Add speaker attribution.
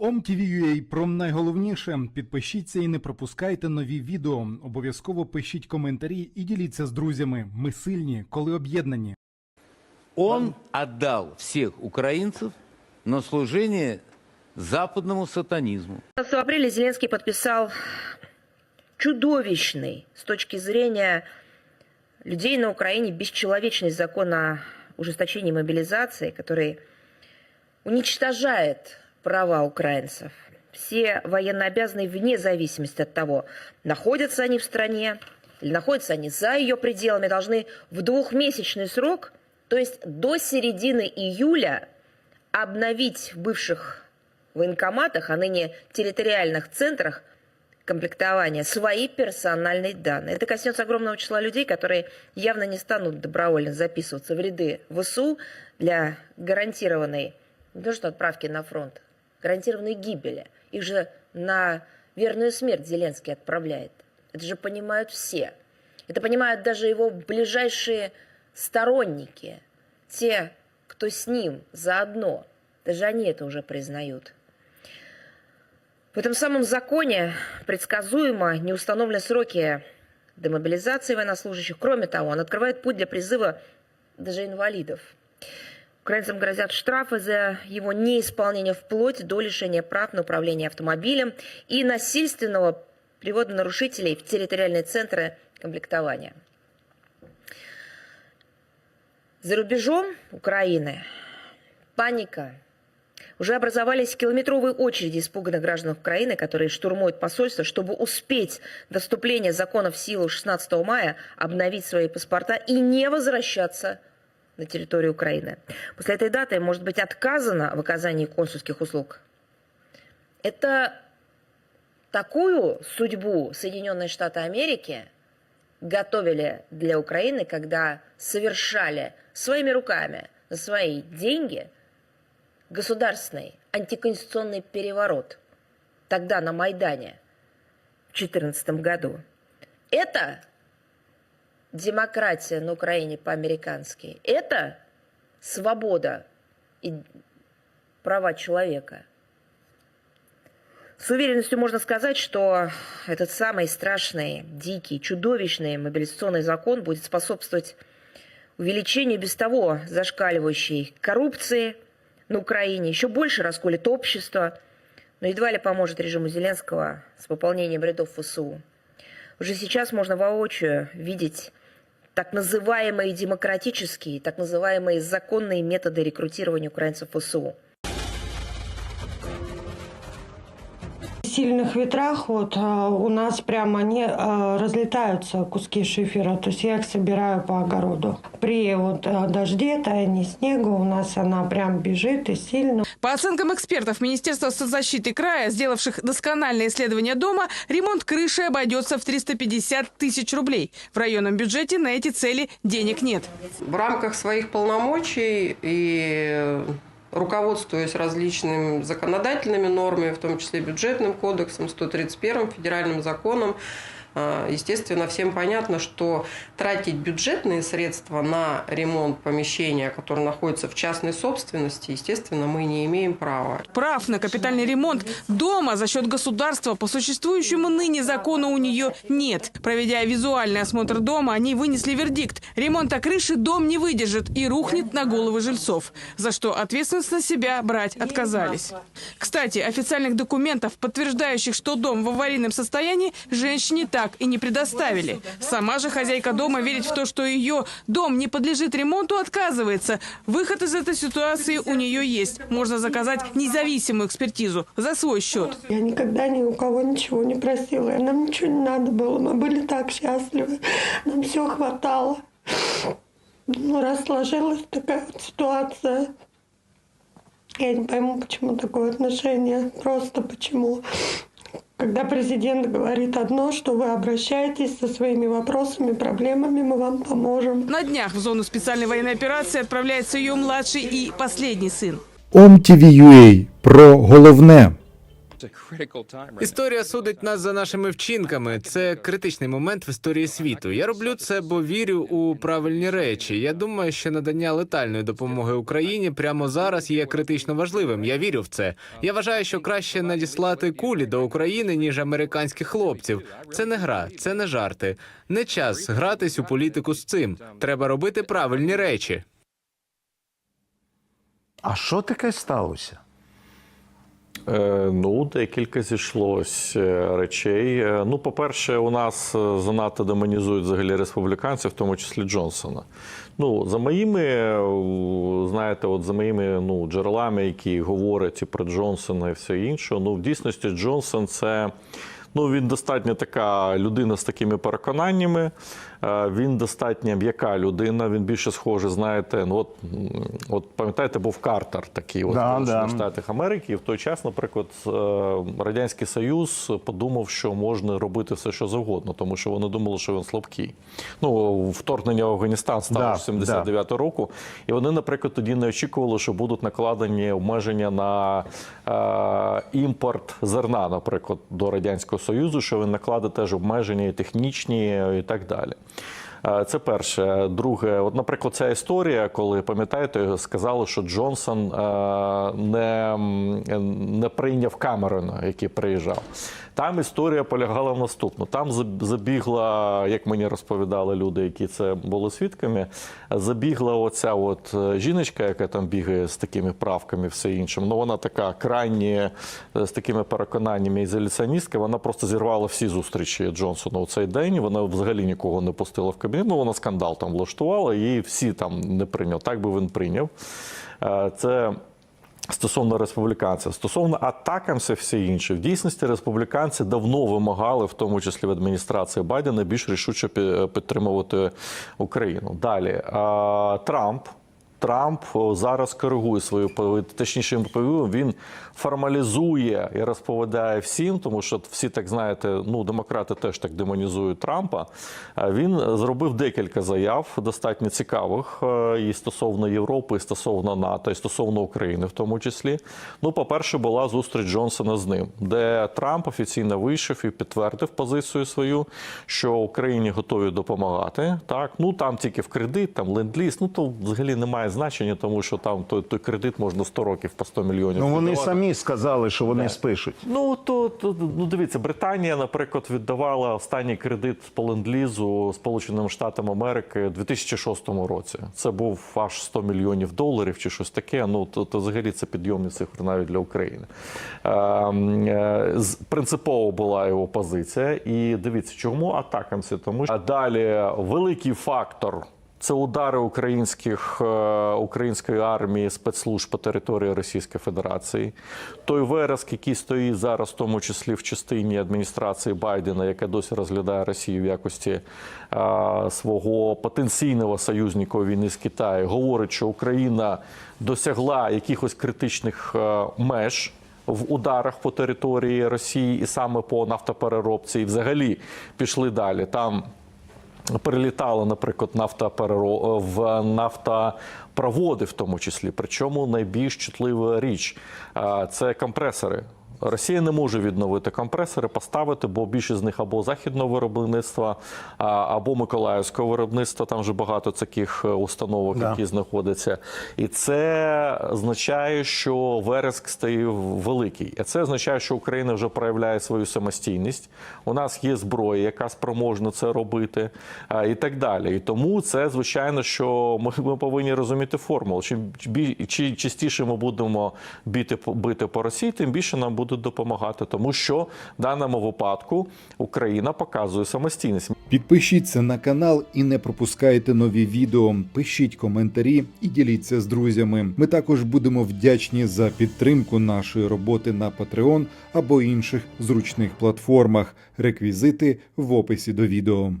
Speaker 1: OMTV.ua про найголовніше. Підпишіться і не пропускайте нові відео. Обов'язково пишіть коментарі і діліться з друзями. Ми сильні, коли об'єднані.
Speaker 2: Он отдал всех украинцев на служение западному сатанизму.
Speaker 3: 15 апреля Зеленский подписал чудовищный с точки зрения людей на Украине бесчеловечный закон о ужесточении мобилизации, который уничтожает права украинцев. Все военнообязанные вне зависимости от того, находятся они в стране или находятся они за ее пределами, должны в двухмесячный срок, то есть до середины июля, обновить в бывших военкоматах, а ныне территориальных центрах комплектования свои персональные данные. Это коснется огромного числа людей, которые явно не станут добровольно записываться в ряды ВСУ для гарантированной, не то что отправки на фронт, гарантированной гибели. Их же на верную смерть Зеленский отправляет. Это же понимают все. Это понимают даже его ближайшие сторонники, те, кто с ним заодно. Даже они это уже признают. В этом самом законе предсказуемо не установлены сроки демобилизации военнослужащих. Кроме того, он открывает путь для призыва даже инвалидов. Украинцам грозят штрафы за его неисполнение вплоть до лишения прав на управление автомобилем и насильственного привода нарушителей в территориальные центры комплектования. За рубежом Украины паника. Уже образовались километровые очереди испуганных граждан Украины, которые штурмуют посольство, чтобы успеть до вступления закона в силу 16 мая обновить свои паспорта и не возвращаться на территорию Украины. После этой даты может быть отказано в оказании консульских услуг. Это такую судьбу Соединенные Штаты Америки готовили для Украины, когда совершали своими руками за свои деньги государственный антиконституционный переворот тогда на Майдане в 2014 году. Это демократия на Украине по-американски. Это свобода и права человека. С уверенностью можно сказать, что этот самый страшный, дикий, чудовищный мобилизационный закон будет способствовать увеличению без того зашкаливающей коррупции на Украине, еще больше расколет общество, но едва ли поможет режиму Зеленского с пополнением рядов ФСУ. Уже сейчас можно воочию видеть так называемые демократические, так называемые законные методы рекрутирования украинцев в ФСУ.
Speaker 4: Сильных ветрах вот а, у нас прямо они а, разлетаются куски шифера, то есть я их собираю по огороду. При вот а, дожде, таянии снега у нас она прям бежит и сильно.
Speaker 5: По оценкам экспертов Министерства соцзащиты края, сделавших доскональное исследование дома, ремонт крыши обойдется в 350 тысяч рублей. В районном бюджете на эти цели денег нет.
Speaker 6: В рамках своих полномочий и руководствуясь различными законодательными нормами, в том числе бюджетным кодексом, 131 федеральным законом, э, Естественно, всем понятно, что тратить бюджетные средства на ремонт помещения, которое находится в частной собственности, естественно, мы не имеем права.
Speaker 5: Прав на капитальный ремонт дома за счет государства по существующему ныне закону у нее нет. Проведя визуальный осмотр дома, они вынесли вердикт. Ремонта крыши дом не выдержит и рухнет на головы жильцов, за что ответственность на себя брать отказались. Кстати, официальных документов, подтверждающих, что дом в аварийном состоянии, женщине так и не предоставили. Сама же хозяйка дома верит в то, что ее дом не подлежит ремонту, отказывается. Выход из этой ситуации у нее есть. Можно заказать независимую экспертизу за свой счет.
Speaker 4: Я никогда ни у кого ничего не просила, нам ничего не надо было, мы были так счастливы, нам все хватало. Ну, раз сложилась такая вот ситуация, я не пойму, почему такое отношение, просто почему. Когда президент говорит одно, что вы обращаетесь со своими вопросами, проблемами, мы вам поможем.
Speaker 5: На днях в зону специальной военной операции отправляется ее младший и последний сын.
Speaker 1: OMTV.ua про головне.
Speaker 7: Історія судить нас за нашими вчинками. Це критичний момент в історії світу. Я роблю це, бо вірю у правильні речі. Я думаю, що надання летальної допомоги Україні прямо зараз є критично важливим. Я вірю в це. Я вважаю, що краще надіслати кулі до України ніж американських хлопців. Це не гра, це не жарти. Не час гратись у політику з цим. Треба робити правильні речі.
Speaker 8: А що таке сталося?
Speaker 9: Е, Ну, декілька зійшлось е, речей. Е, Ну, по-перше, у нас занадто демонізують взагалі республіканців, в тому числі Джонсона. Ну, за моїми, знаєте, от за моїми ну, джерелами, які говорять і про Джонсона і все інше, ну, в дійсності Джонсон це. Ну, він достатньо така людина з такими переконаннями. Е, Він достатньо м'яка людина. Він більше схожий, знаєте, ну от, от пам'ятаєте, був Картер такий от
Speaker 8: Да, да.
Speaker 9: Штатах Америки. І в той час, наприклад, е, радянський Союз подумав, що можна робити все, що завгодно, тому що вони думали, що він слабкий. Ну вторгнення в Афганістан стало
Speaker 8: Да,
Speaker 9: ж 79 року, і вони, наприклад, тоді не очікували, що будуть накладені обмеження на е, імпорт зерна, наприклад, до радянського союзу, що він накладе теж обмеження і технічні, і так далі. Е, Це перше. Друге, от, наприклад, ця історія, коли пам'ятаєте, сказали, що Джонсон е, не, не прийняв Камерона, який приїжджав. Там історія полягала в наступному. Там забігла, як мені розповідали люди, які це були свідками, забігла оця от е, жіночка, яка там бігає з такими правками, все іншим. Ну вона така крайні з такими переконаннями ізоляціоністка. Вона просто зірвала всі зустрічі Джонсона у цей день. Вона взагалі нікого не пустила в кабінет. Ну вона скандал там влаштувала, її всі там не прийняв. Так би він прийняв. Е, Це Стосовно республіканців, стосовно атакамся, все інше, в дійсності республіканці давно вимагали, в тому числі в адміністрації Байдена, більш рішуче підтримувати Україну. Далі Трамп. Трамп зараз коригує свою точніше він він формалізує і розповідає всім, тому що всі так знаєте, ну демократи теж так демонізують Трампа. Він зробив декілька заяв достатньо цікавих е, і стосовно Європи, і стосовно НАТО, і стосовно України, в тому числі. Ну, по-перше, була зустріч Джонсона з ним, де Трамп офіційно вийшов і підтвердив позицію свою, що Україні готові допомагати. Так, ну там тільки в кредит, там ленд-ліз, ну то взагалі немає значення, тому що там той, той кредит можна 100 років по 100 мільйонів.
Speaker 8: Ну вони
Speaker 9: віддавати.
Speaker 8: самі сказали, що вони спишуть.
Speaker 9: Ну то, то ну дивіться, Британія, наприклад, віддавала останній кредит по ленд-лізу Сполученим Штатам Америки у 2006 році. Це був аж 100 мільйонів доларів чи щось таке. Ну то, то взагалі це підйомні цифри навіть для України. Ем, е, з- Принципово була його позиція. І дивіться, чому атакамці? Тому що далі великий фактор. Це удари українських е, української армії спецслужб по території Російської Федерації. Той вереск, який стоїть зараз, в тому числі в частині адміністрації Байдена, яка досі розглядає Росію в якості е, свого потенційного союзника у війни з Китаю, говорить, що Україна досягла якихось критичних е, меж. В ударах по території Росії і саме по нафтопереробці, і взагалі пішли далі. Там перелітали, наприклад, нафтопереро... в нафтопроводи, в тому числі. Причому найбільш чутлива річ це компресори. Росія не може відновити компресори, поставити, бо більшість з них або західного виробництва, або миколаївського виробництва. Там вже багато таких е, установок,
Speaker 8: Да.
Speaker 9: які знаходяться. І це означає, що вереск стає великий. І це означає, що Україна вже проявляє свою самостійність. У нас є зброя, яка спроможна це робити, і так далі. І тому це звичайно, що ми, повинні розуміти формулу. Чим бі- чи частіше ми будемо бити по- бити по Росії, тим більше нам будуть допомагати, тому що в даному випадку Україна показує самостійність.
Speaker 1: Підпишіться на канал і не пропускайте нові відео. Пишіть коментарі і діліться з друзями. Ми також будемо вдячні за підтримку нашої роботи на Patreon або інших зручних платформах. Реквізити в описі до відео.